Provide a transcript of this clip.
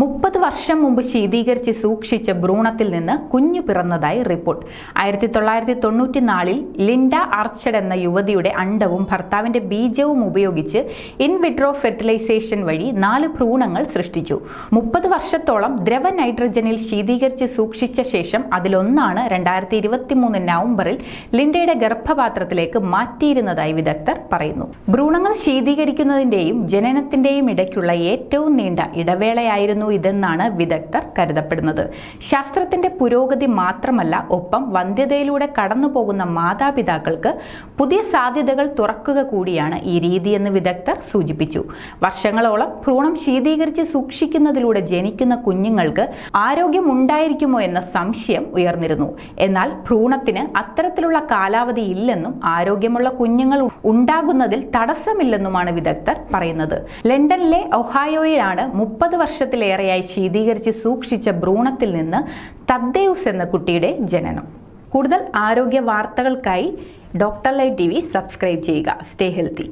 മുപ്പത് വർഷം മുമ്പ് ശീതീകരിച്ച് സൂക്ഷിച്ച ഭ്രൂണത്തിൽ നിന്ന് കുഞ്ഞു പിറന്നതായി റിപ്പോർട്ട്. ആയിരത്തി തൊള്ളായിരത്തി തൊണ്ണൂറ്റിനാലിൽ ലിൻഡ ആർച്ചഡ് എന്ന യുവതിയുടെ അണ്ടവും ഭർത്താവിന്റെ ബീജവും ഉപയോഗിച്ച് ഇൻ വിട്രോ ഫെർട്ടിലൈസേഷൻ വഴി നാല് ഭ്രൂണങ്ങൾ സൃഷ്ടിച്ചു. മുപ്പത് വർഷത്തോളം ദ്രവ നൈട്രജനിൽ ശീതീകരിച്ച് സൂക്ഷിച്ച ശേഷം അതിലൊന്നാണ് രണ്ടായിരത്തി ഇരുപത്തി മൂന്ന് നവംബറിൽ ലിൻഡയുടെ ഗർഭപാത്രത്തിലേക്ക് മാറ്റിയിരുന്നതായി വിദഗ്ധർ പറയുന്നു. ഭ്രൂണങ്ങൾ ശീതീകരിക്കുന്നതിന്റെയും ജനനത്തിന്റെയും ഇടയ്ക്കുള്ള ഏറ്റവും നീണ്ട ഇടവേളയായിരുന്നു ഇതെന്നാണ് വിദഗ്ധർ കരുതപ്പെടുന്നത്. ശാസ്ത്രത്തിന്റെ പുരോഗതി മാത്രമല്ല ഒപ്പം വന്ധ്യതയിലൂടെ കടന്നുപോകുന്ന മാതാപിതാക്കൾക്ക് പുതിയ സാധ്യതകൾ തുറക്കുക കൂടിയാണ് ഈ രീതിയെന്ന് വിദഗ്ധർ സൂചിപ്പിച്ചു. വർഷങ്ങളോളം ഭ്രൂണം ശീതീകരിച്ച് സൂക്ഷിക്കുന്നതിലൂടെ ജനിക്കുന്ന കുഞ്ഞുങ്ങൾക്ക് ആരോഗ്യം ഉണ്ടായിരിക്കുമോ എന്ന സംശയം ഉയർന്നിരുന്നു. എന്നാൽ ഭ്രൂണത്തിന് അത്തരത്തിലുള്ള കാലാവധി ഇല്ലെന്നും ആരോഗ്യമുള്ള കുഞ്ഞുങ്ങൾ ഉണ്ടാകുന്നതിൽ തടസ്സമില്ലെന്നുമാണ് വിദഗ്ധർ പറയുന്നത്. ലണ്ടനിലെ ഒഹായോയിലാണ് മുപ്പത് വർഷത്തിലേറെയായി ശീതീകരിച്ച് സൂക്ഷിച്ച ഭ്രൂണത്തിൽ നിന്ന് തദ്ദേവ്സ് എന്ന കുട്ടിയുടെ ജനനം. കൂടുതൽ ആരോഗ്യ വാർത്തകൾക്കായി doctor live T V subscribe ചെയ്യുക. Stay healthy.